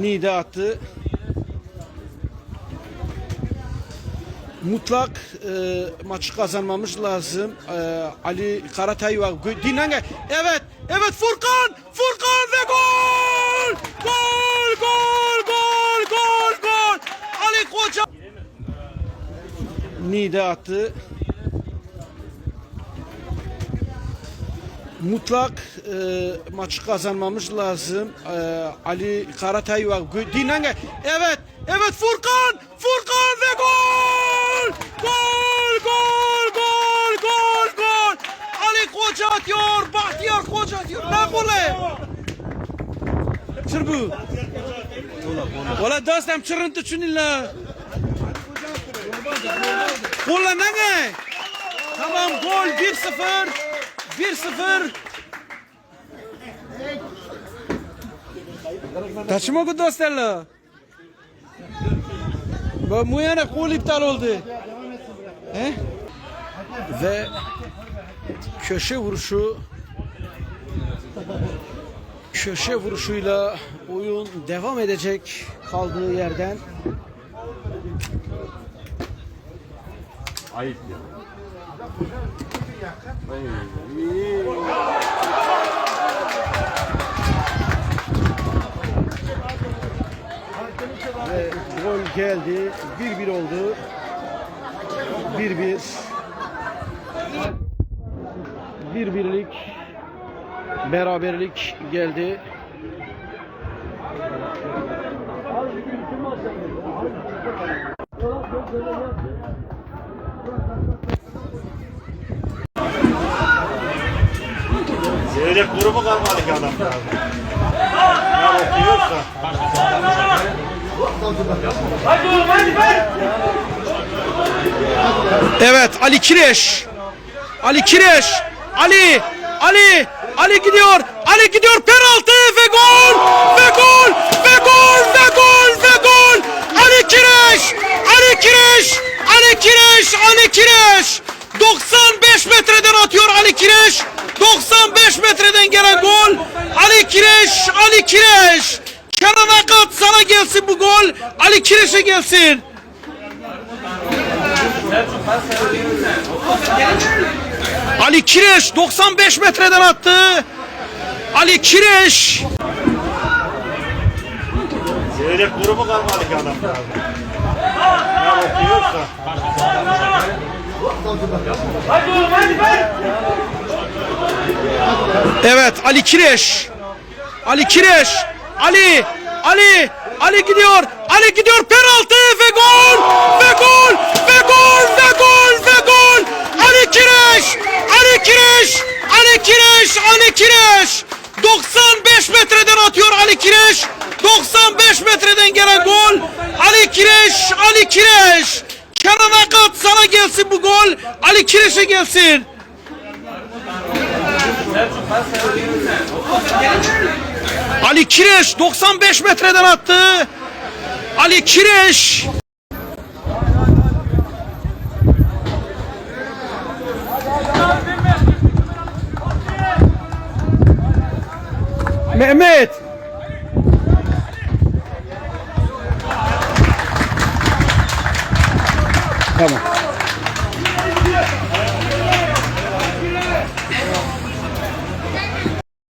Nide attı. Mutlak e, maçı kazanmamız lazım. E, Ali Karatay var. Dinle. Evet. Evet Furkan. Furkan ve gol. Gol. Gol. Gol. Gol. Gol. Ali Koca. Nide attı. Mutlak e, maçı kazanmamız lazım. E, Ali Karatay var. Dinle. Evet. Evet Furkan. Furkan ve gol. Gol. Gol. Gol. Gol. Gol. Ali Koca atıyor. Bahtiyar Koca atıyor. Ne golü? Çırbu. Valla dastam çırıntı çünilla. Golla ne? Tamam gol 1-0. 1-0. Taşıma mı dostlarla? Bu bu yana gol iptal oldu. He? Ve köşe vuruşu köşe vuruşuyla oyun devam edecek kaldığı yerden. Ayıp ya. Ve gol geldi. 1-1 oldu. 1-1. 1-1'lik beraberlik geldi. Zeyrek grubu kalmadı ki adamlar. Ya okuyorsa. Evet Ali Kireç. Ali Kireç. Ali. Ali. Ali gidiyor. Ali gidiyor. Penaltı ve gol. Ve gol. Ve gol. Ve gol. Ve gol. Ali Kireç. Ali Kireç. Ali Kireç. Ali Kireç. 95 metreden atıyor Ali Kireç. 95 metreden gelen gol. Ali Kireç. Ali Kireç. Kenan Akat sana gelsin bu gol. Ali Kireç'e gelsin. Ali Kireç 95 metreden attı. Ali Kireç. Zeyrek grubu kalmadı ki adamlar. Ya okuyorsa. Evet Ali Kireç. Ali Kireç. Ali. Ali. Ali gidiyor. Ali gidiyor. Penaltı ve gol. Ve gol. Ve gol. Ve gol. Ve gol. Ali Kireç. Ali Kireç. Ali Kireç. Ali Kireç. 95 metreden atıyor Ali Kireç. 95 metreden gelen gol. Ali Kireç. Ali Kireç. Kenan Akat sana gelsin bu gol. Ali Kireç'e gelsin. Ali Kireç 95 metreden attı. Ali Kireç. Mehmet. Tamam.